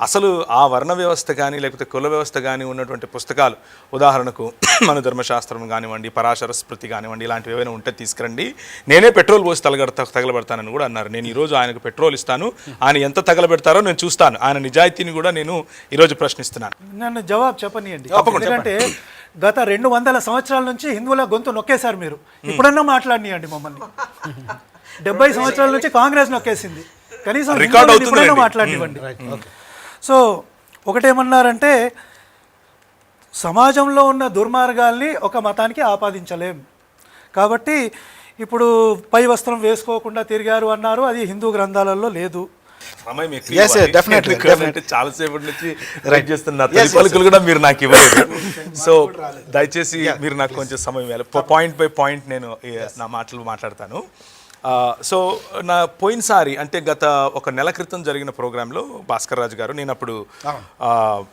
అసలు ఆ వర్ణ వ్యవస్థ కానీ లేకపోతే కుల వ్యవస్థ కానీ ఉన్నటువంటి పుస్తకాలు ఉదాహరణకు మన ధర్మశాస్త్రం కానివ్వండి పరాశర స్మృతి కానివ్వండి ఇలాంటివి ఏమైనా ఉంటే తీసుకురండి. నేనే పెట్రోల్ పోసి తగలగడతా తగలబెడతానని కూడా అన్నారు. నేను ఈరోజు ఆయనకు పెట్రోల్ ఇస్తాను. ఆయన ఎంత తగలబెడతారో నేను చూస్తాను. ఆయన నిజాయితీని కూడా నేను ఈరోజు ప్రశ్నిస్తున్నాను. నన్ను జవాబు చెప్పనియండి. తప్పకుండా, ఎందుకంటే గత రెండు వందల సంవత్సరాల నుంచి హిందువుల గొంతు నొక్కేశారు మీరు. ఇప్పుడన్నా మాట్లాడియండి మమ్మల్ని. డెబ్బై సంవత్సరాల నుంచి కాంగ్రెస్ నొక్కేసింది. కనీసం రికార్డ్. మాట్లాడివ్వండి సో ఒకటేమన్నారంటే సమాజంలో ఉన్న దుర్మార్గాల్ని ఒక మతానికి ఆపాదించలేం. కాబట్టి ఇప్పుడు పై వస్త్రం వేసుకోకుండా తిరిగారు అన్నారు అది హిందూ గ్రంథాలలో లేదు. definitely. చాలాసేపటి నుంచి రైట్ చేస్తున్న తొలి పలుకులు కూడా మీరు నాకు ఇవ్వలేదు. సో దయచేసి మీరు నాకు కొంచెం సమయం ఇవ్వాలి. పాయింట్ బై పాయింట్ నేను నా మాటలు మాట్లాడతాను. సో నా పోయినసారి అంటే గత ఒక నెల క్రితం జరిగిన ప్రోగ్రాంలో భాస్కర్ రాజు గారు నేను అప్పుడు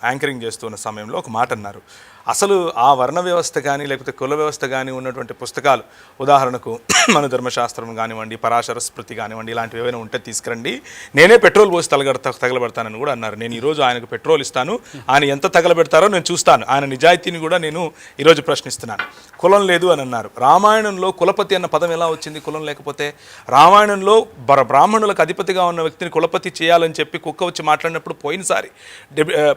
యాంకరింగ్ చేస్తున్న సమయంలో ఒక మాట అన్నారు అసలు ఆ వర్ణ వ్యవస్థ కానీ లేకపోతే కుల వ్యవస్థ కానీ ఉన్నటువంటి పుస్తకాలు ఉదాహరణకు మన ధర్మశాస్త్రం కానివ్వండి పరాశర స్మృతి కానివ్వండి ఇలాంటివి ఏమైనా ఉంటే తీసుకురండి. నేనే పెట్రోల్ పోసి తగలగడతా తగలబెడతానని కూడా అన్నారు. నేను ఈరోజు ఆయనకు పెట్రోల్ ఇస్తాను. ఆయన ఎంత తగలబెడతారో నేను చూస్తాను. ఆయన నిజాయితీని కూడా నేను ఈరోజు ప్రశ్నిస్తున్నాను. కులం లేదు అని అన్నారు. రామాయణంలో కులపతి అన్న పదం ఎలా వచ్చింది? కులం లేకపోతే రామాయణంలో బ్రాహ్మణులకు అధిపతిగా ఉన్న వ్యక్తిని కులపతి చేయాలని చెప్పి కుక్క వచ్చి మాట్లాడినప్పుడు పోయినసారి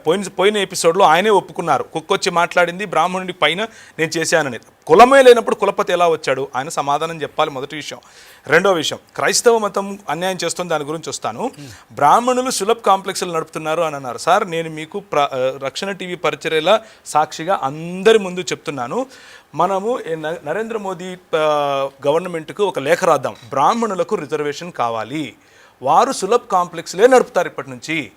పోయిన పోయిన ఎపిసోడ్లో ఆయనే ఒప్పుకున్నారు. కుక్క వచ్చి మాట్లాడింది. బ్రాహ్మణుడి పైన నేను చేశానని. కులమే లేనప్పుడు కులపతి ఎలా వచ్చాడు? ఆయన సమాధానం చెప్పాలి మొదటి విషయం. రెండో విషయం క్రైస్తవ మతం అన్యాయం చేస్తుంది దాని గురించి వస్తాను. బ్రాహ్మణులు సులభ్ కాంప్లెక్స్లు నడుపుతున్నారు అని అన్నారు. సార్ నేను మీకు ప్ర రక్షణ టీవీ పరిచర్యల సాక్షిగా అందరి ముందు చెప్తున్నాను. మనము నరేంద్ర మోదీ గవర్నమెంట్కు ఒక లేఖ రాద్దాం. బ్రాహ్మణులకు రిజర్వేషన్ కావాలి. వారు సులభ్ కాంప్లెక్స్లే నడుపుతారు ఇప్పటి నుంచి.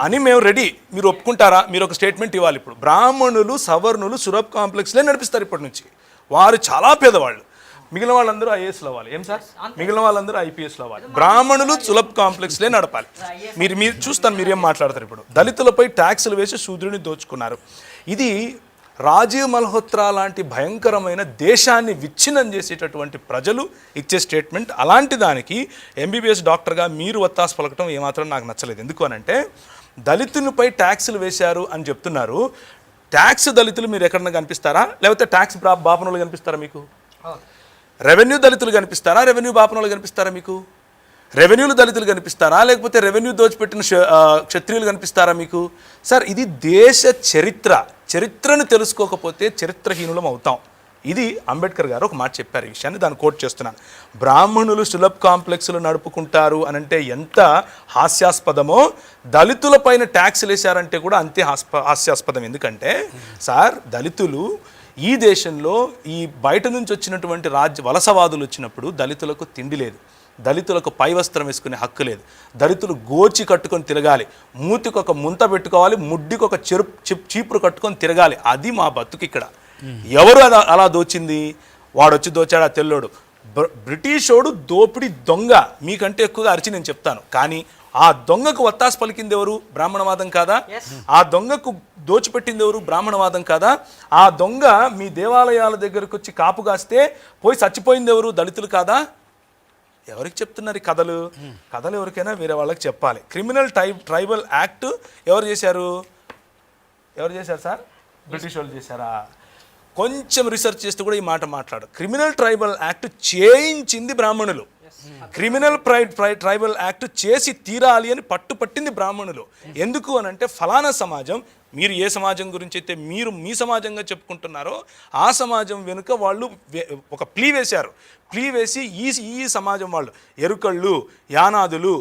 అని మేము రెడీ. మీరు ఒప్పుకుంటారా? మీరు ఒక స్టేట్మెంట్ ఇవ్వాలి ఇప్పుడు. బ్రాహ్మణులు సవర్ణులు సులభ్ కాంప్లెక్స్లే నడిపిస్తారు ఇప్పటి నుంచి. వారు చాలా పేదవాళ్ళు. మిగిలిన వాళ్ళందరూ ఐఏఎస్లు అవ్వాలి. ఏం సార్? మిగిలిన వాళ్ళందరూ ఐపీఎస్లు అవ్వాలి. బ్రాహ్మణులు సులభ్ కాంప్లెక్స్లే నడపాలి. మీరు మీరు చూస్తాను మీరేం మాట్లాడతారు ఇప్పుడు. దళితులపై ట్యాక్సులు వేసి శూద్రుని దోచుకున్నారు. ఇది రాజీవ్ మల్హోత్రా లాంటి భయంకరమైన దేశాన్ని విచ్ఛిన్నం చేసేటటువంటి ప్రజలు ఇచ్చే స్టేట్మెంట్ అలాంటి దానికి ఎంబీబీఎస్ డాక్టర్గా మీరు వత్తాసు పలకటం ఏమాత్రం నాకు నచ్చలేదు. ఎందుకు అనంటే దళితులపై ట్యాక్సులు వేశారు అని చెప్తున్నారు. ట్యాక్స్ దళితులు మీరు ఎక్కడన్నా కనిపిస్తారా? లేకపోతే ట్యాక్స్ బాపనులు కనిపిస్తారా మీకు? రెవెన్యూ దళితులు కనిపిస్తారా? రెవెన్యూ బాపనులు కనిపిస్తారా మీకు? రెవెన్యూలు దళితులు కనిపిస్తారా? లేకపోతే రెవెన్యూ దోచిపెట్టిన క్షత్రియులు కనిపిస్తారా మీకు? సార్ ఇది దేశ చరిత్ర. చరిత్రను తెలుసుకోకపోతే చరిత్రహీనులం అవుతాం. ఇది అంబేద్కర్ గారు ఒక మాట చెప్పారు ఈ విషయాన్ని. దాన్ని కోట్ చేస్తున్నాను. బ్రాహ్మణులు సులభ్ కాంప్లెక్స్లు నడుపుకుంటారు అని అంటే ఎంత హాస్యాస్పదమో. దళితులపైన ట్యాక్స్లు వేశారంటే కూడా అంతే హాస్ప హాస్యాస్పదం. ఎందుకంటే సార్ దళితులు ఈ దేశంలో ఈ బయట నుంచి వచ్చినటువంటి రాజ్య వలసవాదులు వచ్చినప్పుడు దళితులకు తిండి లేదు. దళితులకు పై వస్త్రం వేసుకునే హక్కు లేదు. దళితులు గోచి కట్టుకొని తిరగాలి. మూతికి ఒక ముంత పెట్టుకోవాలి ముడ్డికి ఒక చిప్- చీపురు కట్టుకొని తిరగాలి. అది మా బతుకు ఇక్కడ. ఎవరు అలా అలా దోచింది? వాడు వచ్చి దోచాడు? ఆ తెల్లోడు. బ్ర- బ్రిటిషోడు దోపిడి దొంగ. మీకంటే ఎక్కువగా అరిచి నేను చెప్తాను. కానీ ఆ దొంగకు వత్తాసు పలికింది ఎవరు? బ్రాహ్మణవాదం కాదా? ఆ దొంగకు దోచిపెట్టింది ఎవరు? బ్రాహ్మణవాదం కాదా? ఆ దొంగ మీ దేవాలయాల దగ్గరకు వచ్చి కాపు కాస్తే పోయి చచ్చిపోయింది ఎవరు? దళితులు కాదా? ఎవరికి చెప్తున్నారు ఈ కథలు? కథలు ఎవరికైనా వేరే వాళ్ళకి చెప్పాలి. క్రిమినల్ టైప్ ట్రైబల్ యాక్ట్ ఎవరు చేశారు? ఎవరు చేశారు సార్? బ్రిటిష్ వాళ్ళు చేశారా? కొంచెం రీసెర్చ్ చేస్తూ కూడా ఈ మాట మాట్లాడు. క్రిమినల్ ట్రైబల్ యాక్ట్ చేయించింది బ్రాహ్మణులు. క్రిమినల్ ప్రై ట్రై ట్రైబల్ యాక్ట్ చేసి తీరాలి అని పట్టుపట్టింది బ్రాహ్మణులు. ఎందుకు అని అంటే ఫలానా సమాజం మీరు ఏ సమాజం గురించి అయితే మీరు మీ సమాజంగా చెప్పుకుంటున్నారో ఆ సమాజం వెనుక వాళ్ళు ఒక ప్లీ వేశారు. ప్లీ వేసి ఈ ఈ సమాజం వాళ్ళు ఎరుకళ్ళు యానాదులు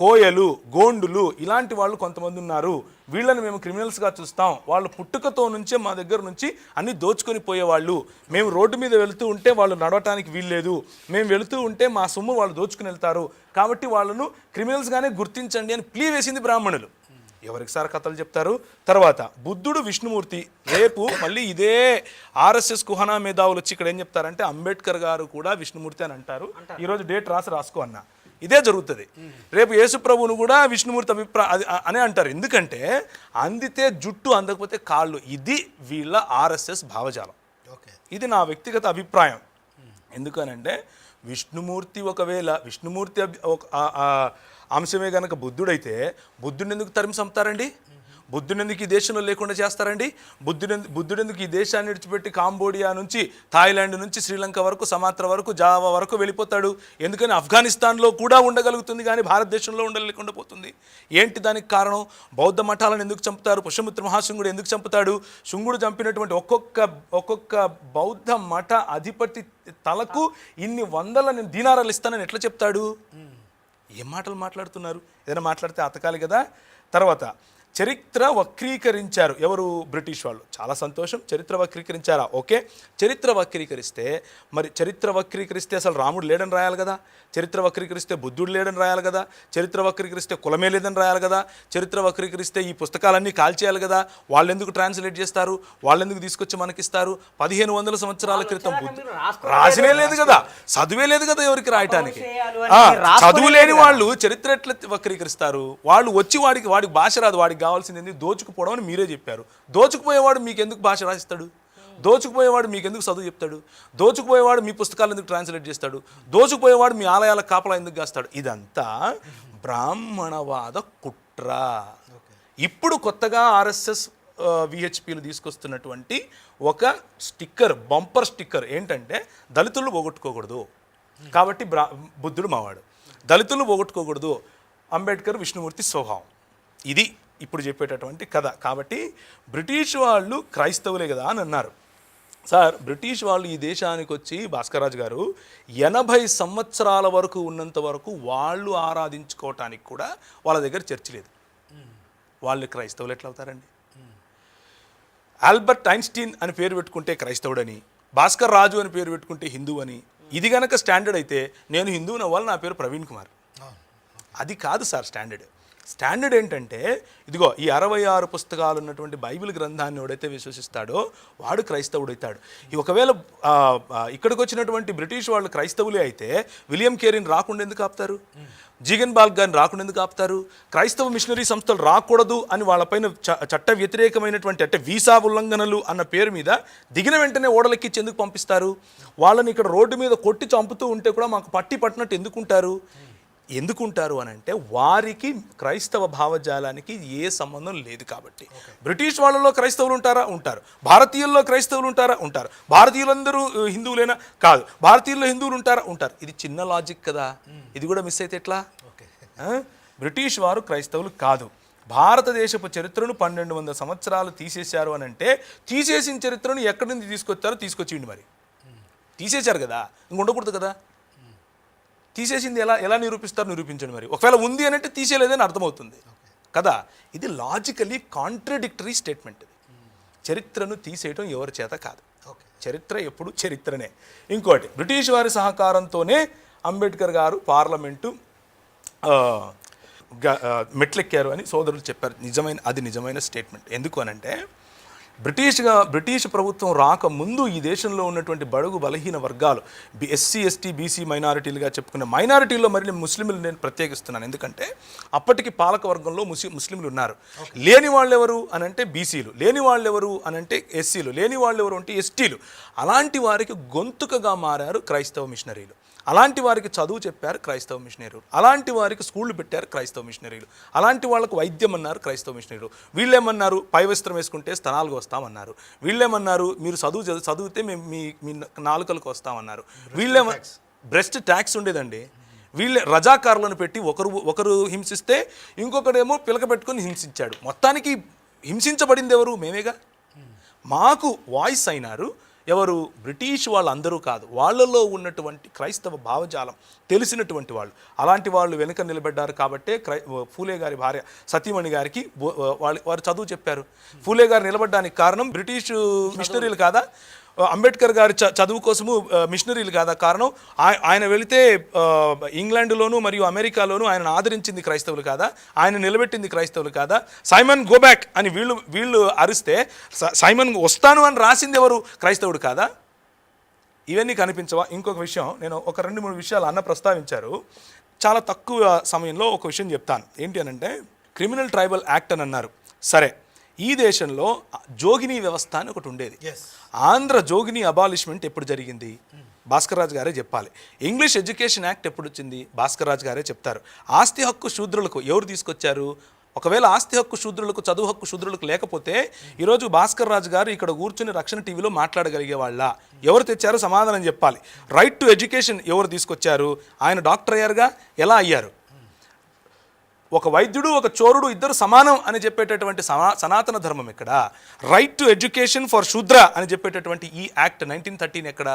కోయలు గోండులు ఇలాంటి వాళ్ళు కొంతమంది ఉన్నారు. వీళ్ళని మేము క్రిమినల్స్గా చూస్తాం. వాళ్ళు పుట్టుకతో నుంచే మా దగ్గర నుంచి అన్ని దోచుకొని పోయేవాళ్ళు. మేము రోడ్డు మీద వెళుతూ ఉంటే వాళ్ళు నడవటానికి వీల్లేదు. మేము వెళుతూ ఉంటే మా సొమ్ము వాళ్ళు దోచుకుని వెళ్తారు. కాబట్టి వాళ్ళను క్రిమినల్స్గానే గుర్తించండి అని ప్లీ వేసింది బ్రాహ్మణులు. ఎవరికి సార్ కథలు చెప్తారు? తర్వాత బుద్ధుడు విష్ణుమూర్తి రేపు మళ్ళీ ఇదే ఆర్ఎస్ఎస్ కుహనా మేధావులు వచ్చి ఇక్కడ ఏం చెప్తారంటే అంబేద్కర్ గారు కూడా విష్ణుమూర్తి అని అంటారు. ఈరోజు డేట్ రాసి రాసుకో అన్న. ఇదే జరుగుతుంది. రేపు యేసు ప్రభువును కూడా విష్ణుమూర్తి అభిప్రాయ అది అనే అంటారు. ఎందుకంటే అందితే జుట్టు అందకపోతే కాళ్ళు. ఇది వీళ్ళ ఆర్ఎస్ఎస్ భావజాలం. ఓకే. ఇది నా వ్యక్తిగత అభిప్రాయం. ఎందుకనంటే విష్ణుమూర్తి ఒకవేళ విష్ణుమూర్తి అంశమే కనుక బుద్ధుడైతే బుద్ధుడిని ఎందుకు తరిమి చంపుతారండి బుద్ధుని ఎందుకు ఈ దేశంలో లేకుండా చేస్తారండి? బుద్ధుని బుద్ధుడు ఎందుకు ఈ దేశాన్ని విడిచిపెట్టి కాంబోడియా నుంచి థాయిలాండ్ నుంచి శ్రీలంక వరకు సమాత్ర వరకు జావా వరకు వెళ్ళిపోతాడు. ఎందుకని ఆఫ్ఘనిస్తాన్లో కూడా ఉండగలుగుతుంది కానీ భారతదేశంలో ఉండలేకుండా పోతుంది. ఏంటి దానికి కారణం? బౌద్ధ మఠాలను ఎందుకు చంపుతారు? పుష్యమిత్ర మహాశృంగుడు ఎందుకు చంపుతాడు? శృంగుడు చంపినటువంటి ఒక్కొక్క ఒక్కొక్క బౌద్ధ మఠ అధిపతి తలకు ఇన్ని వందల నేను దీనారాలు ఇస్తానని ఎట్లా చెప్తాడు? ఏం మాటలు మాట్లాడుతున్నారు? ఏదైనా మాట్లాడితే అతకాలి కదా? తర్వాత చరిత్ర వక్రీకరించారు. ఎవరు? బ్రిటిష్ వాళ్ళు. చాలా సంతోషం. చరిత్ర వక్రీకరించారా? ఓకే. చరిత్ర వక్రీకరిస్తే మరి చరిత్ర వక్రీకరిస్తే అసలు రాముడు లేడని రాయాలి కదా? చరిత్ర వక్రీకరిస్తే బుద్ధుడు లేడని రాయాలి కదా? చరిత్ర వక్రీకరిస్తే కులమే లేదని రాయాలి కదా? చరిత్ర వక్రీకరిస్తే ఈ పుస్తకాలన్నీ కాల్చేయాలి కదా? వాళ్ళు ఎందుకు ట్రాన్స్లేట్ చేస్తారు? వాళ్ళు ఎందుకు తీసుకొచ్చి మనకిస్తారు? పదిహేను వందల సంవత్సరాల క్రితం రాసినే లేదు కదా? చదువే లేదు కదా ఎవరికి రాయటానికి? చదువు లేని వాళ్ళు చరిత్ర ఎట్లా వక్రీకరిస్తారు? వాళ్ళు వచ్చి వాడికి వాడికి భాష రాదు వాడికి కావాల్సింది ఏంది దోచుకుపోవడం అని మీరే చెప్పారు. దోచుకుపోయేవాడు మీకు ఎందుకు భాష రాసిస్తాడు? దోచుకుపోయేవాడు మీకు ఎందుకు చదువు చెప్తాడు? దోచుకుపోయేవాడు మీ పుస్తకాలు ఎందుకు ట్రాన్స్లేట్ చేస్తాడు? దోచుకుపోయేవాడు మీ ఆలయాల కాపలా ఎందుకు కాస్తాడు? ఇదంతా బ్రాహ్మణవాద కుట్ర. ఇప్పుడు కొత్తగా ఆర్ఎస్ఎస్ విహెచ్పిలు తీసుకొస్తున్నటువంటి ఒక స్టిక్కర్ బంపర్ స్టిక్కర్ ఏంటంటే దళితులు పోగొట్టుకోకూడదు. కాబట్టి బ్రా బుద్ధుడు మావాడు. దళితులు పోగొట్టుకోకూడదు. అంబేద్కర్ విష్ణుమూర్తి స్వభావం. ఇది ఇప్పుడు చెప్పేటటువంటి కథ. కాబట్టి బ్రిటిష్ వాళ్ళు క్రైస్తవులే కదా అని అన్నారు. సార్ బ్రిటిష్ వాళ్ళు ఈ దేశానికి వచ్చి భాస్కర్రాజు గారు ఎనభై సంవత్సరాల వరకు ఉన్నంత వరకు వాళ్ళు ఆరాధించుకోవటానికి కూడా వాళ్ళ దగ్గర చర్చి లేదు. వాళ్ళు క్రైస్తవులు ఎట్లా అవుతారండి ఆల్బర్ట్ ఐన్స్టీన్ అని పేరు పెట్టుకుంటే క్రైస్తవుడని భాస్కర్ రాజు అని పేరు పెట్టుకుంటే హిందూ అని ఇది గనక స్టాండర్డ్ అయితే నేను హిందువుని అవ్వాలి నా పేరు ప్రవీణ్ కుమార్. అది కాదు సార్ స్టాండర్డ్. స్టాండర్డ్ ఏంటంటే ఇదిగో ఈ అరవై ఆరు పుస్తకాలు ఉన్నటువంటి బైబిల్ గ్రంథాన్ని ఎవడైతే విశ్వసిస్తాడో వాడు క్రైస్తవుడైతాడు. ఈ ఒకవేళ ఇక్కడికి వచ్చినటువంటి బ్రిటిష్ వాళ్ళు క్రైస్తవులే అయితే విలియం కేరీని రాకుండా ఎందుకు ఆపుతారు? జీగన్ బాల్ గారిని రాకుండా ఎందుకు ఆపుతారు? క్రైస్తవ మిషనరీ సంస్థలు రాకూడదు అని వాళ్ళపైన చ చట్ట వ్యతిరేకమైనటువంటి అంటే వీసా ఉల్లంఘనలు అన్న పేరు మీద దిగిన వెంటనే ఓడలెక్కించి ఎందుకు పంపిస్తారు. వాళ్ళని ఇక్కడ రోడ్డు మీద కొట్టి చంపుతూ ఉంటే కూడా మాకు పట్టి పట్టినట్టు ఎందుకుంటారు? ఎందుకుంటారు అని అంటే వారికి క్రైస్తవ భావజాలానికి ఏ సంబంధం లేదు కాబట్టి. బ్రిటిష్ వాళ్ళలో క్రైస్తవులు ఉంటారా? ఉంటారు. భారతీయుల్లో క్రైస్తవులు ఉంటారా? ఉంటారు. భారతీయులందరూ హిందువులేనా? కాదు. భారతీయుల్లో హిందువులు ఉంటారా? ఉంటారు. ఇది చిన్న లాజిక్ కదా. ఇది కూడా మిస్ అయితే ఎట్లా? బ్రిటిష్ వారు క్రైస్తవులు కాదు. భారతదేశపు చరిత్రను పన్నెండు వందల సంవత్సరాలు తీసేశారు అని అంటే తీసేసిన చరిత్రను ఎక్కడి నుంచి తీసుకొచ్చారో తీసుకొచ్చిండి మరి. తీసేశారు కదా. ఇంక ఉండకూడదు కదా. తీసేసింది ఎలా ఎలా నిరూపిస్తారు నిరూపించండి మరి. ఒకవేళ ఉంది అని అంటే తీసేయలేదని అర్థమవుతుంది. కదా? ఇది లాజికలీ కాంట్రడిక్టరీ స్టేట్మెంట్ ఇది. చరిత్రను తీసేయటం ఎవరి చేత కాదు. చరిత్ర ఎప్పుడు చరిత్రనే. ఇంకోటి బ్రిటిష్ వారి సహకారంతోనే అంబేద్కర్ గారు పార్లమెంటు మెట్లెక్కారు అని సోదరులు చెప్పారు. నిజమైన అది నిజమైన స్టేట్మెంట్ ఎందుకు అనంటే బ్రిటిష్గా బ్రిటిష్ ప్రభుత్వం రాకముందు ఈ దేశంలో ఉన్నటువంటి బడుగు బలహీన వర్గాలు ఎస్సీ ఎస్టీ బీసీ మైనారిటీలుగా చెప్పుకునే మైనారిటీల్లో మరి ముస్లింలు నేను ప్రత్యేకిస్తున్నాను. ఎందుకంటే అప్పటికి పాలక వర్గంలో ముస్లిం ముస్లింలు ఉన్నారు. లేని వాళ్ళు ఎవరు అని అంటే బీసీలు లేని వాళ్ళు ఎవరు అని అంటే ఎస్సీలు లేని వాళ్ళు ఎవరు అంటే ఎస్టీలు. అలాంటి వారికి గొంతుకగా మారారు క్రైస్తవ మిషనరీలు. అలాంటి వారికి చదువు చెప్పారు క్రైస్తవ మిషనరీలు. అలాంటి వారికి స్కూళ్ళు పెట్టారు క్రైస్తవ మిషనరీలు. అలాంటి వాళ్ళకు వైద్యం అన్నారు క్రైస్తవ మిషనరీలు. వీళ్ళేమన్నారు? పై వస్త్రం వేసుకుంటే స్తనాలకు వస్తామన్నారు. వీళ్ళేమన్నారు? మీరు చదువు చదువు చదివితే మేము మీ మీ నాలుకలకు వస్తామన్నారు. వీళ్ళేమ బ్రెస్ట్ ట్యాక్స్ ఉండేదండి. వీళ్ళే రజాకారులను పెట్టి ఒకరు ఒకరు హింసిస్తే ఇంకొకడేమో పిలక పెట్టుకొని హింసించాడు. మొత్తానికి హింసించబడింది ఎవరు? మేమేగా? మాకు వాయిస్ అయినారు. ఎవరు? బ్రిటిష్ వాళ్ళందరూ కాదు. వాళ్ళలో ఉన్నటువంటి క్రైస్తవ భావజాలం తెలిసినటువంటి వాళ్ళు. అలాంటి వాళ్ళు వెనుక నిలబడ్డారు కాబట్టే క్రై ఫూలే గారి భార్య సతీమణి గారికి వాళ్ళు వారు చదువు చెప్పారు. ఫూలే గారు నిలబడడానికి కారణం బ్రిటిష్ మిషనరీలు కాదా? అంబేద్కర్ గారి చ- చదువు కోసము మిషనరీలు కాదా కారణం? ఆయన వెళితే ఇంగ్లాండ్లోను మరియు అమెరికాలోను ఆయన ఆదరించింది క్రైస్తవులు కాదా? ఆయన నిలబెట్టింది క్రైస్తవులు కాదా? సైమన్ గోబ్యాక్ అని వీళ్ళు వీళ్ళు అరిస్తే స- సైమన్ వస్తాను అని రాసింది ఎవరు? క్రైస్తవుడు కాదా? ఇవన్నీ కనిపించవా? ఇంకొక విషయం నేను ఒక రెండు మూడు విషయాలు అన్న ప్రస్తావించారు. చాలా తక్కువ సమయంలో ఒక విషయం చెప్తాను. ఏంటి అని అంటే క్రిమినల్ ట్రైబల్ యాక్ట్ అని అన్నారు. సరే. ఈ దేశంలో జోగిని వ్యవస్థ అని ఒకటి ఉండేది. ఆంధ్ర జోగిని అబాలిష్మెంట్ ఎప్పుడు జరిగింది? భాస్కర్ రాజు గారే చెప్పాలి. ఇంగ్లీష్ ఎడ్యుకేషన్ యాక్ట్ ఎప్పుడు వచ్చింది? భాస్కర్ రాజు గారే చెప్తారు. ఆస్తి హక్కు శూద్రులకు ఎవరు తీసుకొచ్చారు? ఒకవేళ ఆస్తి హక్కు శూద్రులకు చదువు హక్కు శూద్రులకు లేకపోతే ఈరోజు భాస్కర్ రాజు గారు ఇక్కడ కూర్చుని రక్షణ టీవీలో మాట్లాడగలిగే వాళ్ళ. ఎవరు తెచ్చారో సమాధానం చెప్పాలి. రైట్ టు ఎడ్యుకేషన్ ఎవరు తీసుకొచ్చారు? ఆయన డాక్టర్ అయ్యారుగా? ఎలా అయ్యారు? ఒక వైద్యుడు ఒక చోరుడు ఇద్దరు సమానం అని చెప్పేటటువంటి సమా సనాతన ధర్మం ఇక్కడ రైట్ టు ఎడ్యుకేషన్ ఫర్ శూద్ర అని చెప్పేటటువంటి ఈ యాక్ట్ నైన్టీన్ థర్టీన్ ఎక్కడ?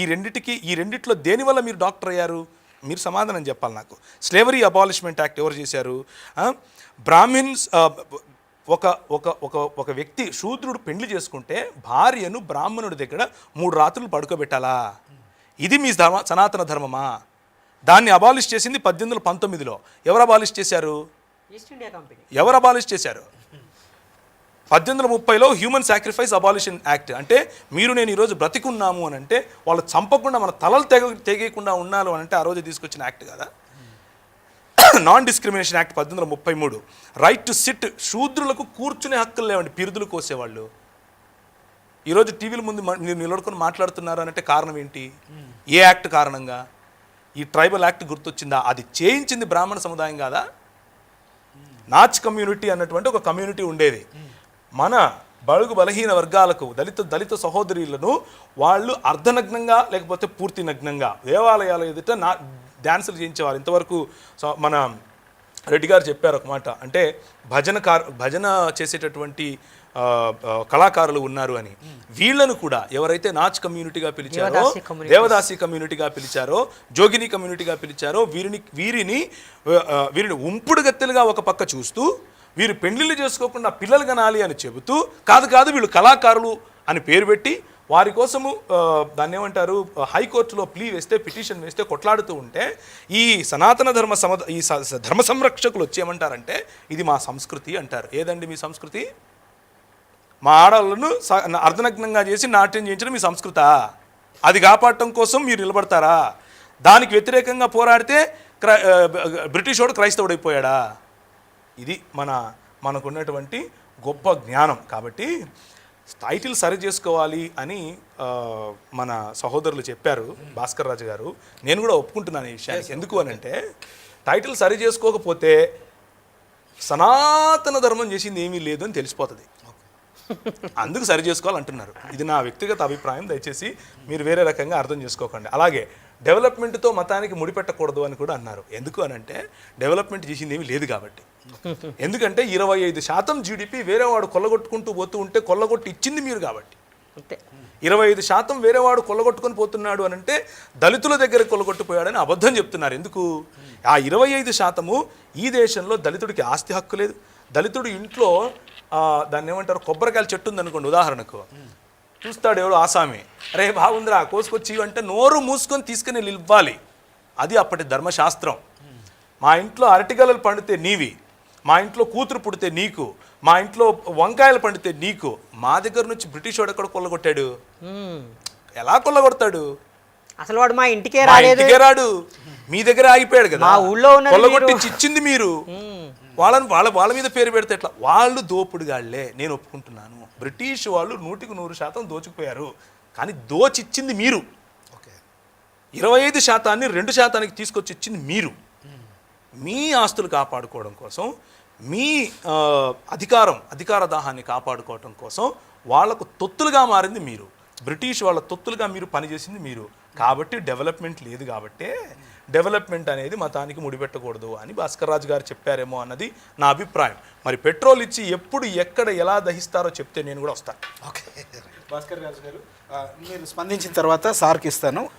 ఈ రెండిటికి ఈ రెండిట్లో దేనివల్ల మీరు డాక్టర్ అయ్యారు? మీరు సమాధానం చెప్పాలి నాకు. స్లేవరీ అబాలిష్మెంట్ యాక్ట్ ఎవరు చేశారు? బ్రాహ్మిన్స్ ఒక ఒక ఒక ఒక వ్యక్తి శూద్రుడు పెండ్లి చేసుకుంటే భార్యను బ్రాహ్మణుడి దగ్గర మూడు రాత్రులు పడుకోబెట్టాలా? ఇది మీ ధర్మ సనాతన ధర్మమా? దాన్ని అబాలిష్ చేసింది పద్దెనిమిది వందల పంతొమ్మిదిలో ఎవరు అబాలిష్ చేశారు? ఎవరు అబాలిష్ చేశారు? పద్దెనిమిది వందల ముప్పైలో హ్యూమన్ సాక్రిఫైస్ అబాలిషన్ యాక్ట్. అంటే మీరు నేను ఈరోజు బ్రతికున్నాము అని అంటే వాళ్ళు చంపకుండా మన తలలు తెగ తెగకుండా ఉన్నారు అని అంటే ఆ రోజు తీసుకొచ్చిన యాక్ట్ కదా. నాన్ డిస్క్రిమినేషన్ యాక్ట్ పద్దెనిమిది వందల ముప్పై మూడు. రైట్ టు సిట్ శూద్రులకు కూర్చునే హక్కులు లేవండి పిరుదులు కోసేవాళ్ళు. ఈరోజు టీవీల ముందు మీరు నిలబడుకొని మాట్లాడుతున్నారు అంటే కారణం ఏంటి? ఏ యాక్ట్ కారణంగా? ఈ ట్రైబల్ యాక్ట్ గుర్తొచ్చిందా? అది చేయించింది బ్రాహ్మణ సముదాయం కాదా? నాచ్ కమ్యూనిటీ అన్నటువంటి ఒక కమ్యూనిటీ ఉండేది. మన బడుగు బలహీన వర్గాలకు దళిత దళిత సహోదరులను వాళ్ళు అర్ధనగ్నంగా లేకపోతే పూర్తి నగ్నంగా దేవాలయాల ఎదుట నా డ్యాన్సులు చేయించేవారు. ఇంతవరకు మన రెడ్డి గారు చెప్పారు ఒక మాట. అంటే భజన కార్ భజన చేసేటటువంటి కళాకారులు ఉన్నారు అని. వీళ్ళను కూడా ఎవరైతే నాచ్ కమ్యూనిటీగా పిలిచారో దేవదాసి కమ్యూనిటీగా పిలిచారో జోగిని కమ్యూనిటీగా పిలిచారో వీరిని వీరిని వీరిని ఉంపుడు గత్తెలుగా ఒక పక్క చూస్తూ వీరు పెళ్ళిళ్ళు చేసుకోకుండా పిల్లలు కనాలి అని చెబుతూ కాదు కాదు వీళ్ళు కళాకారులు అని పేరు పెట్టి వారి కోసము దాన్ని ఏమంటారు హైకోర్టులో ప్లీ వేస్తే పిటిషన్ వేస్తే కొట్లాడుతూ ఉంటే ఈ సనాతన ధర్మ సమ ఈ ధర్మ సంరక్షకులు వచ్చి ఏమంటారంటే ఇది మా సంస్కృతి అంటారు. ఏదండి మీ సంస్కృతి? మా ఆడవాళ్ళను స- అర్ధనగ్నంగా చేసి నాట్యం చేయించడం మీ సంస్కృత. అది కాపాడటం కోసం మీరు నిలబడతారా? దానికి వ్యతిరేకంగా పోరాడితే బ్రిటిష్ వాడు క్రైస్తవుడైపోయాడా ఇది మన మనకున్నటువంటి గొప్ప జ్ఞానం. కాబట్టి టైటిల్ సరి చేసుకోవాలి అని మన సహోదరులు చెప్పారు భాస్కర్ రాజు గారు. నేను కూడా ఒప్పుకుంటున్నాను ఈ విషయానికి. ఎందుకు అని అంటే టైటిల్ సరి చేసుకోకపోతే సనాతన ధర్మం చేసింది ఏమీ లేదు అని తెలిసిపోతుంది. అందుకు సరి చేసుకోవాలంటున్నారు. ఇది నా వ్యక్తిగత అభిప్రాయం దయచేసి మీరు వేరే రకంగా అర్థం చేసుకోకండి. అలాగే డెవలప్మెంట్తో మతానికి ముడిపెట్టకూడదు అని కూడా అన్నారు. ఎందుకు అని అంటే డెవలప్మెంట్ చేసింది ఏమీ లేదు కాబట్టి. ఎందుకంటే ఇరవై ఐదు శాతం జీడిపి వేరే వాడు కొల్లగొట్టుకుంటూ పోతూ ఉంటే కొల్లగొట్టి ఇచ్చింది మీరు కాబట్టి. అంతే. ఇరవై ఐదు శాతం వేరేవాడు కొల్లగొట్టుకొని పోతున్నాడు అని అంటే దళితుల దగ్గర కొల్లగొట్టిపోయాడని అబద్ధం చెప్తున్నారు. ఎందుకు? ఆ ఇరవై ఐదు శాతము ఈ దేశంలో దళితుడికి ఆస్తి హక్కు లేదు. దళితుడు ఇంట్లో దాన్ని ఏమంటారు? కొబ్బరికాయల చెట్టు ఉందనుకోండి ఉదాహరణకు. చూస్తాడు ఎవడు ఆసామి. అరే బాగుందిరా కోసుకొచ్చి ఇవ్వు" అంటే నోరు మూసుకొని తీసుకుని ఇవ్వాలి. అది అప్పటి ధర్మశాస్త్రం. మా ఇంట్లో అరటిగలలు పండితే నీవి మా ఇంట్లో కూతురు పుడితే నీకు మా ఇంట్లో వంకాయలు పండితే నీకు మా దగ్గర నుంచి బ్రిటిష్ వాడు ఎక్కడ కొల్లగొట్టాడు. ఎలా కొల్లగొడతాడు? అసలు వాడు మా ఇంటికే రాడు. మీ దగ్గర ఆగిపోయాడు కదా. కొల్లగొట్టించి ఇచ్చింది మీరు. వాళ్ళని వాళ్ళ వాళ్ళ మీద పేరు పెడితే ఎట్లా? వాళ్ళు దోపుడుగాళ్ళే నేను ఒప్పుకుంటున్నాను. బ్రిటిష్ వాళ్ళు నూటికి నూరు శాతం దోచుకుపోయారు. కానీ దోచిచ్చింది మీరు. ఇరవై ఐదు శాతాన్ని రెండు శాతానికి తీసుకొచ్చి ఇచ్చింది మీరు. మీ ఆస్తులు కాపాడుకోవడం కోసం మీ అధికారం అధికార దాహాన్ని కాపాడుకోవడం కోసం వాళ్ళకు తొత్తులుగా మారింది మీరు. బ్రిటిష్ వాళ్ళ తొత్తులుగా మీరు పనిచేసింది మీరు. కాబట్టి డెవలప్మెంట్ లేదు కాబట్టే డెవలప్మెంట్ అనేది మతానికి ముడిపెట్టకూడదు అని భాస్కర్ రాజు గారు చెప్పారేమో అన్నది నా అభిప్రాయం. మరి పెట్రోల్ ఇచ్చి ఎప్పుడు ఎక్కడ ఎలా దహిస్తారో చెప్తే నేను కూడా వస్తాను. ఓకే. భాస్కర్ రాజు గారు మీరు స్పందించిన తర్వాత సార్కి ఇస్తాను.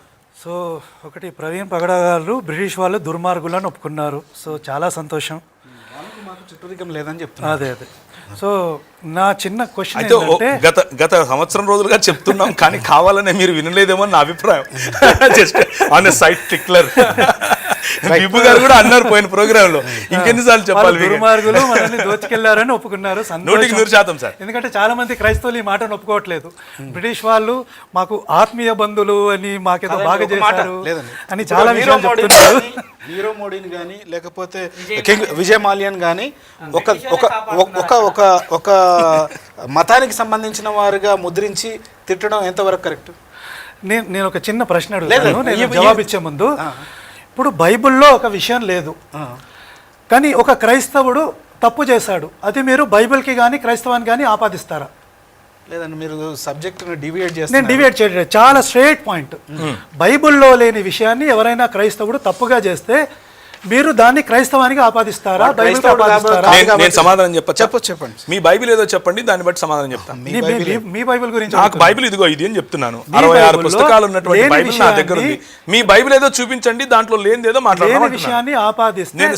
సో ఒకటి ప్రవీణ్ పగడ గారు బ్రిటిష్ వాళ్ళు దుర్మార్గులను ఒప్పుకున్నారు. సో చాలా సంతోషం. చుట్టూరికం లేదని చెప్తున్నారు. అదే అదే. సో నా చిన్న క్వశ్చన్ అయితే గత గత సంవత్సరం రోజులుగా చెప్తున్నాం కానీ కావాలనే మీరు వినలేదేమో నా అభిప్రాయం. జస్ట్ ఆన్ సైట్ టిక్లర్ విభు గారు కూడా అన్నారు పోయిన ప్రోగ్రామ్లో ఇంకెన్నిసార్లు వాళ్ళు చెప్పాలి? దుర్మార్గులు మనల్ని దోచుకెళ్ళారని ఒప్పుకున్నారు. నూటికి నూరు శాతం సార్. ఎందుకంటే చాలా మంది క్రైస్తవులు ఈ మాటను ఒప్పుకోవట్లేదు. బ్రిటిష్ వాళ్ళు మాకు ఆత్మీయ బంధువులు అని మాకేదో బాగా చేశారు. అని చాలా విషయాలు మోడీని చెప్తున్నారు. కానీ, నీరవ్ మోడీని కానీ లేకపోతే కింగ్ విజయ్ మాల్యాన్ కానీ ఒక ఒక ఒక ఒక ఒక మతానికి సంబంధించిన వారుగా ముద్రించి తిట్టడం ఎంతవరకు కరెక్ట్? నేను నేను ఒక చిన్న ప్రశ్న లేదు, అడుగుతాను నేను ఈ- జవాబు ఇచ్చే ముందు ఇప్పుడు బైబిల్లో ఒక విషయం లేదు. కానీ ఒక క్రైస్తవుడు తప్పు చేశాడు. అది మీరు బైబిల్కి కానీ క్రైస్తవానికి కానీ ఆపాదిస్తారా? లేదండి మీరు సబ్జెక్ట్ డివియేట్ నేను చేస్తారు డివేట్ చేయడం చాలా స్ట్రేట్ పాయింట్. బైబిల్లో లేని విషయాన్ని ఎవరైనా క్రైస్తవుడు తప్పుగా చేస్తే మీరు దాన్ని క్రైస్తవానికి ఆపాదిస్తారా? నేను సమాధానం చెప్పచ్చా? చెప్పొచ్చు, చెప్పండి. మీ బైబిల్ ఏదో చెప్పండి దాన్ని బట్టి సమాధానం చెప్తాను మీ- బైబిల్ గురించి నాకు బైబిల్ ఇదిగో ఇది అని చెప్తున్నాను. అరవై ఆరు పుస్తకాలు ఉన్నటువంటి బైబిల్ నా దగ్గర ఉంది. మీ బైబిల్ ఏదో చూపించండి దాంట్లో లేనిదేదో లేని మాట్లాడమంటున్నాను విషయాన్ని ఆపాదిస్తే నేను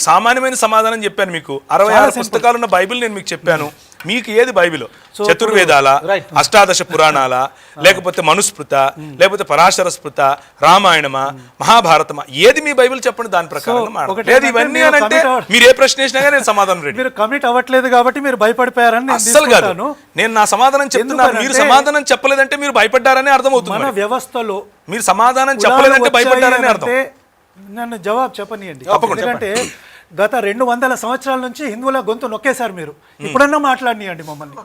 సామాన్యమైన సమాధానం చెప్పాను మీకు. అరవై ఆరు. పుస్తకాలు ఉన్న బైబిల్ నేను మీకు చెప్పాను. మీకు ఏది బైబిల్? చతుర్వేదాల. అష్టాదశ పురాణాల లేకపోతే మనుస్మృత లేకపోతే పరాశర స్మృత రామాయణమా మహాభారతమా ఏది మీ బైబిల్ చెప్పండి దాని ప్రకారం లేదు ఇవన్నీ మీరు అని అంటే commit అవ్వ- మీరు ఏ ప్రశ్న వేసినా నేను సమాధానం రెడీ మీరు కమిట్ అవ్వట్లేదు కాబట్టి మీరు భయపడిపోయారని నేను అస్సలు కాదు. నేను నా సమాధానం చెప్తున్నాను మీరు సమాధానం చెప్పలేదంటే మీరు భయపడ్డారని అర్థమవుతుంది మన మరి. వ్యవస్థలో మీరు సమాధానం చెప్పలేదంటే భయపడ్డారని అర్థం. నన్ను జవాబు చెప్పనియండి. ఎందుకంటే గత రెండు వందల సంవత్సరాల నుంచి హిందువుల గొంతు నొక్కేశారు మీరు. ఇప్పుడన్నా మాట్లాడినియండి మమ్మల్ని.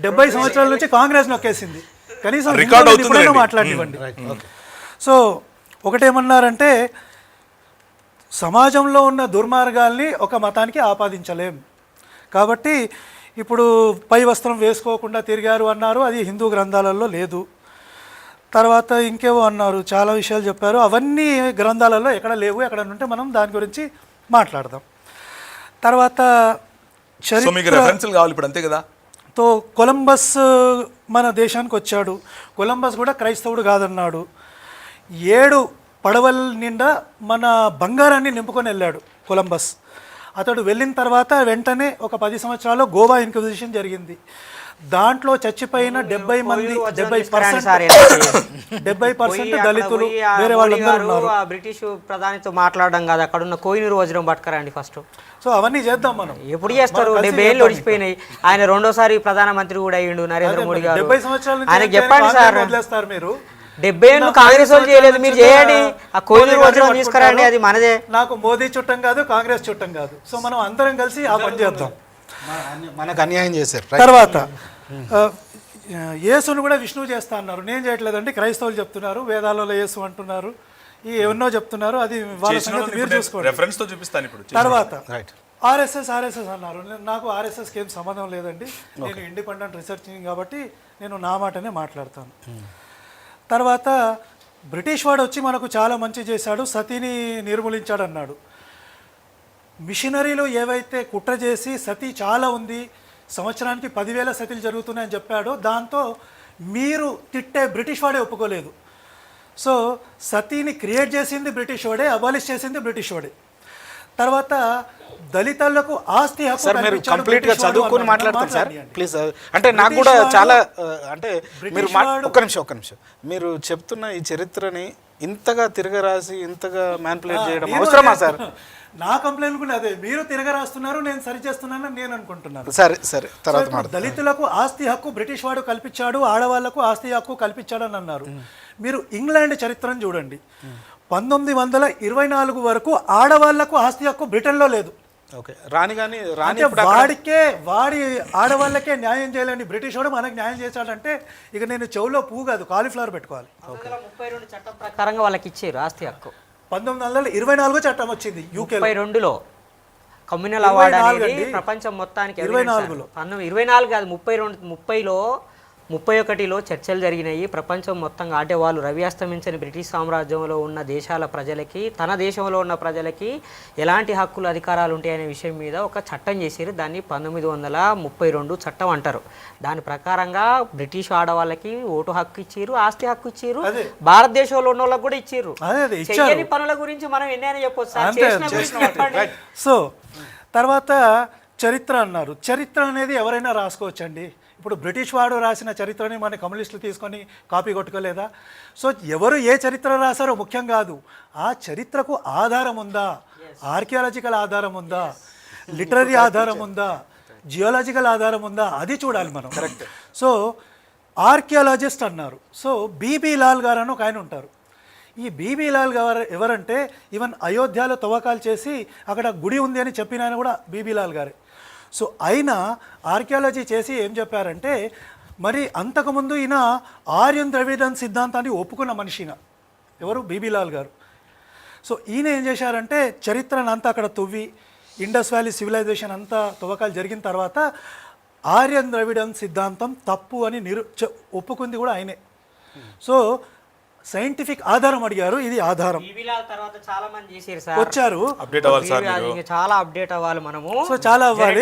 డెబ్బై సంవత్సరాల నుంచి కాంగ్రెస్ నొక్కేసింది. కనీసం ఇప్పుడన్నా రండి. మాట్లాడివ్వండి. సో ఒకటేమన్నారంటే సమాజంలో ఉన్న దుర్మార్గాల్ని ఒక మతానికి ఆపాదించలేం. కాబట్టి ఇప్పుడు పై వస్త్రం వేసుకోకుండా తిరిగారు అన్నారు అది హిందూ గ్రంథాలలో లేదు. తర్వాత ఇంకేవో అన్నారు చాలా విషయాలు చెప్పారు. అవన్నీ గ్రంథాలలో ఎక్కడ లేవు. ఎక్కడ ఉంటే మనం దాని గురించి మాట్లాడదాం. తర్వాత రెఫరెన్స్లు కావాలి ఇప్పుడు అంతే కదా? తో కొలంబస్ మన దేశానికి వచ్చాడు. కొలంబస్ కూడా క్రైస్తవుడు కాదన్నాడు. ఏడు పడవల నిండా మన బంగారాన్ని నింపుకొని వెళ్ళాడు కొలంబస్. అతడు వెళ్ళిన తర్వాత వెంటనే ఒక పది సంవత్సరాలు గోవా ఇన్క్విజిషన్ జరిగింది. దాంట్లో చచ్చిపోయిన డెబ్బై మంది డెబ్బై పర్సెంట్? డెబ్బై పర్సెంట్ అక్కడ దళితులు వేరే వాళ్ళందరూ ఆ బ్రిటిష్ ప్రధానితో మాట్లాడడం కాదు అక్కడ ఉన్న కోయినూరు వజ్రం పట్టుకరండి ఫస్ట్. సో అవన్నీ చేద్దాం మనం. ఎప్పుడు చేస్తారు? డెబ్బై ఏళ్ళు ఒడిచిపోయినాయి ఆయన రెండోసారి ప్రధానమంత్రి కూడా అయ్యిండు నరేంద్ర మోడీ గారు. డెబ్బై సంవత్సరాల చేయని చెప్పండి సార్. మీరు? డెబ్బై ఏళ్ళు కాంగ్రెస్ వాళ్ళు చేయలేదు మీరు చేయండి. ఆ కోయినూరు వజ్రం తీసుకురండి అది మనదే. నాకు మోదీ చుట్టం కాదు కాంగ్రెస్ చుట్టం కాదు. సో మనం అందరం కలిసి ఆ పని చేద్దాం. మనకు అన్యాయం చేశారు. రైట్. తర్వాత యేసును కూడా విష్ణువు చేస్తా అన్నారు. నేను చేయట్లేదండి క్రైస్తవులు చెప్తున్నారు వేదాలలో యేసు అంటున్నారు ఈ ఎన్నో చెప్తున్నారు అది వాళ్ళ సంగతి మీరు చూసుకోండి. రెఫరెన్స్తో చూపిస్తాను ఇప్పుడు. తర్వాత రైట్ ఆర్ఎస్ఎస్ ఆర్ఎస్ఎస్ అన్నారు. నేను- నాకు ఆర్ఎస్ఎస్కి ఏం సంబంధం లేదండి. నేను ఇండిపెండెంట్ రీసెర్చింగ్ కాబట్టి నేను నా మాటనే మాట్లాడతాను. తర్వాత బ్రిటిష్ వాడు వచ్చి మనకు చాలా మంచి చేశాడు సతీని నిర్మూలించాడు అన్నాడు మిషనరీలు ఏవైతే కుట్ర చేసి సతీ చాలా ఉంది సంవత్సరానికి పదివేల సతీలు జరుగుతున్నాయని చెప్పాడో. దాంతో మీరు తిట్టే బ్రిటిష్ వాడే ఒప్పుకోలేదు. సో సతీని క్రియేట్ చేసింది బ్రిటిష్ వాడే అబాలిష్ చేసింది బ్రిటిష్ వాడే. తర్వాత దళితులకు ఆస్తి హక్కు సార్ మీరు కల్పించాడు కంప్లీట్గా చదువుకొని. మాట్లాడతారు సార్. ప్లీజ్ అంటే నాకు కూడా చాలా అంటే మీరు ఒక్క నిమిషం ఒక్క నిమిషం. మీరు చెప్తున్న ఈ చరిత్రని ఇంతగా తిరగరాసి ఇంతగా మ్యాన్పులేట్ చేయడం అవసరమా సార్? నా కంప్లైంట్ కూడా అదే. మీరు తిరగరాస్తున్నారు నేను సరి చేస్తున్నానని నేను అనుకుంటున్నాను. సరే సరే. తర్వాత దళితులకు ఆస్తి హక్కు బ్రిటిష్ వాడు కల్పించాడు ఆడవాళ్ళకు ఆస్తి హక్కు కల్పించాడని అన్నారు. మీరు ఇంగ్లాండ్ చరిత్రను చూడండి. పంతొమ్మిది వందల ఇరవై నాలుగు వరకు ఆడవాళ్ళకు ఆస్తి హక్కు బ్రిటన్లో లేదు. ఓకే. రాని కానీ రాని వాడికే వాడి ఆడవాళ్ళకే న్యాయం చేయాలని బ్రిటిష్ వాడు మనకు న్యాయం చేశాడంటే ఇక నేను చెవులో పువ్వు కాదు కాలీఫ్లవర్ పెట్టుకోవాలి. ముప్పై రెండు చట్టం ప్రకారంగా వాళ్ళకి ఇచ్చారు ఆస్తి హక్కు. పంతొమ్మిది వందల ఇరవై నాలుగో చట్టం వచ్చింది యూకే రెండులో కమ్యూనల్ అవార్డు అనేది. ప్రపంచం మొత్తానికి ఇరవై నాలుగులో. పంతొమ్మిది ఇరవై నాలుగు కాదు ముప్పై రెండు ముప్పైలో ముప్పై ఒకటిలో చర్చలు జరిగినాయి. ప్రపంచం మొత్తంగా అంటే వాళ్ళు రవి అస్తమించని బ్రిటిష్ సామ్రాజ్యంలో ఉన్న దేశాల ప్రజలకి తన దేశంలో ఉన్న ప్రజలకి ఎలాంటి హక్కులు అధికారాలు ఉంటాయనే విషయం మీద ఒక చట్టం చేశారు దాన్ని పంతొమ్మిది వందల ముప్పై రెండు చట్టం అంటారు. దాని ప్రకారంగా బ్రిటిష్ ఆడవాళ్ళకి ఓటు హక్కు ఇచ్చారు ఆస్తి హక్కు ఇచ్చారు. భారతదేశంలో ఉన్న వాళ్ళకి కూడా ఇచ్చారు. చెయ్యని పనుల గురించి మనం ఎన్నైనా చెప్పొచ్చు సో తర్వాత చరిత్ర అన్నారు. చరిత్ర అనేది ఎవరైనా రాసుకోవచ్చండి? ఇప్పుడు బ్రిటిష్ వాడు రాసిన చరిత్రని మన కమ్యూనిస్టులు తీసుకొని కాపీ కొట్టుకోలేదా? సో ఎవరు ఏ చరిత్ర రాశారో ముఖ్యం కాదు. ఆ చరిత్రకు ఆధారం ఉందా? ఆర్కియాలజికల్ ఆధారం ఉందా? లిటరరీ ఆధారం ఉందా? జియోలాజికల్ ఆధారం ఉందా? అది చూడాలి మనం. కరెక్ట్ సో ఆర్కియాలజిస్ట్ అన్నారు. సో బీబీ లాల్ గారు అని ఒక ఆయన ఉంటారు. ఈ బీబీ లాల్ గారు ఎవరంటే ఈవెన్ అయోధ్యలో తవ్వకాలు చేసి అక్కడ గుడి ఉంది అని చెప్పిన ఆయన కూడా బీబీ లాల్ గారే. సో ఆయన ఆర్కియాలజీ చేసి ఏం చెప్పారంటే మరి అంతకుముందు ఈయన ఆర్యన్ ద్రవిడన్ సిద్ధాంతాన్ని ఒప్పుకున్న మనిషిన ఎవరు? బీబీలాల్ గారు. సో ఈయన ఏం చేశారంటే చరిత్రను అంతా అక్కడ తువ్వి ఇండస్ వ్యాలీ సివిలైజేషన్ అంతా తవ్వకాలు జరిగిన తర్వాత ఆర్యన్ ద్రవిడన్ సిద్ధాంతం తప్పు అని నిరు ఒప్పుకుంది కూడా ఆయనే. సో సైంటిఫిక్ ఆధారం అడిగారు ఇది ఆధారం. తర్వాత చాలా మంది చేశారు సార్. వచ్చారు. అప్డేట్ అవ్వాలి సార్ అది ఇంకా చాలా అప్డేట్ అవ్వాలి మనము. సో చాలా అవ్వాలి.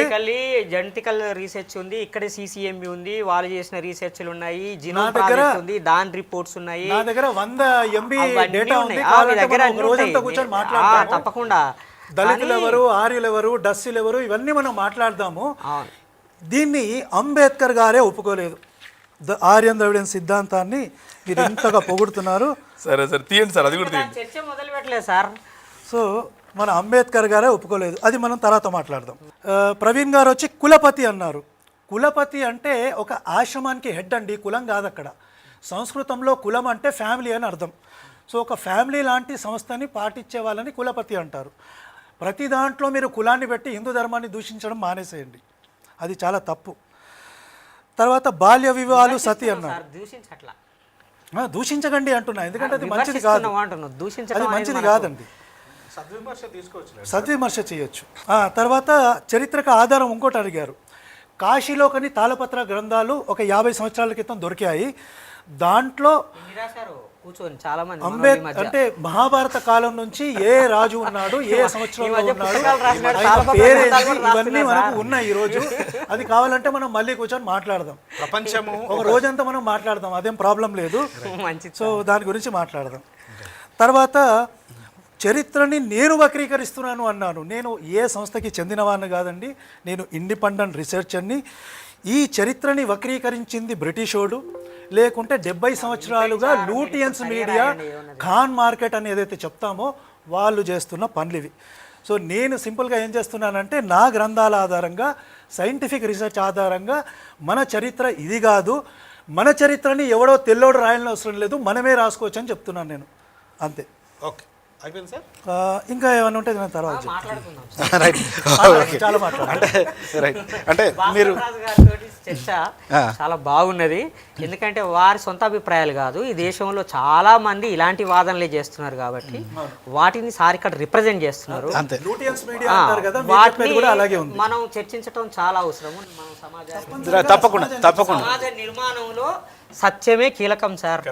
జెనెటికల్ రీసెర్చ్ ఉంది ఇక్కడే సిసిఎంబి ఉంది వాళ్ళు చేసిన రీసెర్చ్లు ఉన్నాయి జినో దగ్గర- ప్రాజెక్ట్ ఉంది దాని రిపోర్ట్స్ ఉన్నాయి. నా దగ్గర వంద ఎంబీ డేటా ఉంది. దగ్గర రోజంతా. కూర్చొని ఆ, మాట్లాడదాము తప్పకుండా. దళితులు ఎవరు ఆర్యులు ఎవరు డస్సులు ఎవరు ఇవన్నీ మనం మాట్లాడదాము. దీన్ని అంబేద్కర్ గారే ఒప్పుకోలేదు. ద ఆర్యన్ ద్రవిడన్ సిద్ధాంతాన్ని మీరు ఇంతగా పొగుడుతున్నారు. సరే సరే తీయండి సార్ అది కూడా తీయండి. చర్చ మొదలు పెట్టలేదు సార్. సో మన అంబేద్కర్ గారే ఒప్పుకోలేదు. అది మనం తర్వాత మాట్లాడదాం. ప్రవీణ్ గారు వచ్చి కులపతి అన్నారు. కులపతి అంటే ఒక ఆశ్రమానికి హెడ్ అండి కులం కాదు అక్కడ సంస్కృతంలో కులం అంటే ఫ్యామిలీ అని అర్థం. సో ఒక ఫ్యామిలీ లాంటి సంస్థని పాటించే వాళ్ళని కులపతి అంటారు. ప్రతి దాంట్లో మీరు కులాన్ని పెట్టి హిందూ ధర్మాన్ని దూషించడం మానేసేయండి. అది చాలా తప్పు. తర్వాత బాల్య వివాహాలు సతి అన్నారు. దూషించట్లా. ఆ, దూషించకండి అంటున్నా ఎందుకంటే అది మంచిది కాదు. అది మంచిది కాదండి. సద్విమర్శ తీసుకోవచ్చు సద్విమర్శ చేయొచ్చు. ఆ, తర్వాత చరిత్రకు ఆధారం ఇంకోటి అడిగారు. కాశీలోకని తాళపత్ర గ్రంథాలు ఒక యాభై సంవత్సరాల క్రితం దొరికాయి. దాంట్లో కూర్చొని చాలా మంది మనోళ్ళు ఈ అంబేద్ మధ్య. అంటే మహాభారత కాలం నుంచి ఏ రాజు ఉన్నాడు ఏ సంవత్సరంలో ఉన్నాడు పేరేంటి ఇవన్నీ మనకు ఉన్నాయి ఈ రోజు అది కావాలంటే మనం మళ్ళీ కూర్చొని మాట్లాడదాం. ప్రపంచము ఒక రోజంతా మనం మాట్లాడదాం అదేం ప్రాబ్లం లేదు. మంచిది సో దాని గురించి మాట్లాడదాం. తర్వాత చరిత్రని నేను వక్రీకరిస్తున్నాను అన్నాను. నేను ఏ సంస్థకి చెందినవాడిని కాదండి నేను ఇండిపెండెంట్ రీసెర్చర్ని ఈ చరిత్రని వక్రీకరించింది బ్రిటిషోడు. లేకుంటే డెబ్బై సంవత్సరాలుగా లూటియన్స్ మీడియా ఖాన్ మార్కెట్ అని ఏదైతే చెప్తామో వాళ్ళు చేస్తున్న పనులు ఇవి సో నేను సింపుల్గా ఏం చేస్తున్నానంటే నా గ్రంథాల ఆధారంగా సైంటిఫిక్ రీసెర్చ్ ఆధారంగా మన చరిత్ర ఇది కాదు. మన చరిత్రని ఎవడో తెల్లోడు రాయాలని అవసరం లేదు. మనమే రాసుకోవచ్చు అని చెప్తున్నాను నేను. అంతే. ఓకే. అయిపోయింది సార్? ఆ, ఇంకా ఏమైనా ఉంటే నేను తర్వాత రైట్ చాలా అంటే రైట్ అంటే మీరు చర్చ చాలా బాగున్నది. ఎందుకంటే వారి సొంత అభిప్రాయాలు కాదు. ఈ దేశంలో చాలా మంది ఇలాంటి వాదనలే చేస్తున్నారు కాబట్టి వాటిని సార్ ఇక్కడ రిప్రజెంట్ చేస్తున్నారు. వాటిని చెప్పేది కూడా అలాగే ఉంది. మనం చర్చించడం చాలా అవసరం. మనం తప్పకుండా తప్పకుండా సమాజ నిర్మాణంలో సత్యమే కీలకం సార్.